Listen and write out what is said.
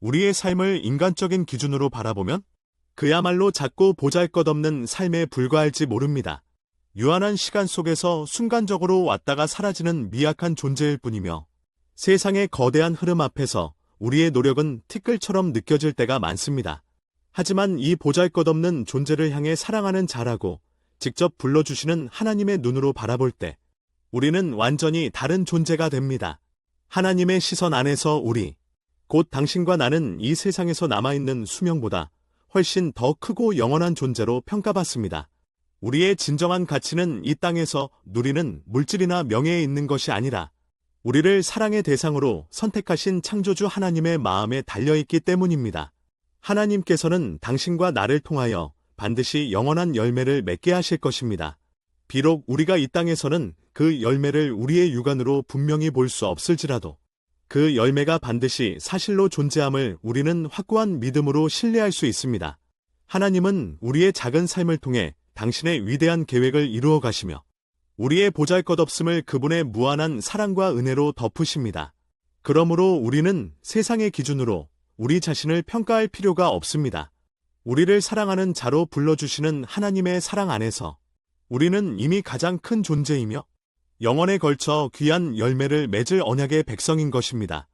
우리의 삶을 인간적인 기준으로 바라보면 그야말로 작고 보잘것없는 삶에 불과할지 모릅니다. 유한한 시간 속에서 순간적으로 왔다가 사라지는 미약한 존재일 뿐이며 세상의 거대한 흐름 앞에서 우리의 노력은 티끌처럼 느껴질 때가 많습니다. 하지만 이 보잘것없는 존재를 향해 사랑하는 자라고 직접 불러주시는 하나님의 눈으로 바라볼 때 우리는 완전히 다른 존재가 됩니다. 하나님의 시선 안에서 우리, 곧 당신과 나는 이 세상에서 남아있는 수명보다 훨씬 더 크고 영원한 존재로 평가받습니다. 우리의 진정한 가치는 이 땅에서 누리는 물질이나 명예에 있는 것이 아니라 우리를 사랑의 대상으로 선택하신 창조주 하나님의 마음에 달려있기 때문입니다. 하나님께서는 당신과 나를 통하여 반드시 영원한 열매를 맺게 하실 것입니다. 비록 우리가 이 땅에서는 그 열매를 우리의 육안으로 분명히 볼 수 없을지라도 그 열매가 반드시 사실로 존재함을 우리는 확고한 믿음으로 신뢰할 수 있습니다. 하나님은 우리의 작은 삶을 통해 당신의 위대한 계획을 이루어 가시며 우리의 보잘 것 없음을 그분의 무한한 사랑과 은혜로 덮으십니다. 그러므로 우리는 세상의 기준으로 우리 자신을 평가할 필요가 없습니다. 우리를 사랑하는 자로 불러주시는 하나님의 사랑 안에서 우리는 이미 가장 큰 존재이며 영원에 걸쳐 귀한 열매를 맺을 언약의 백성인 것입니다.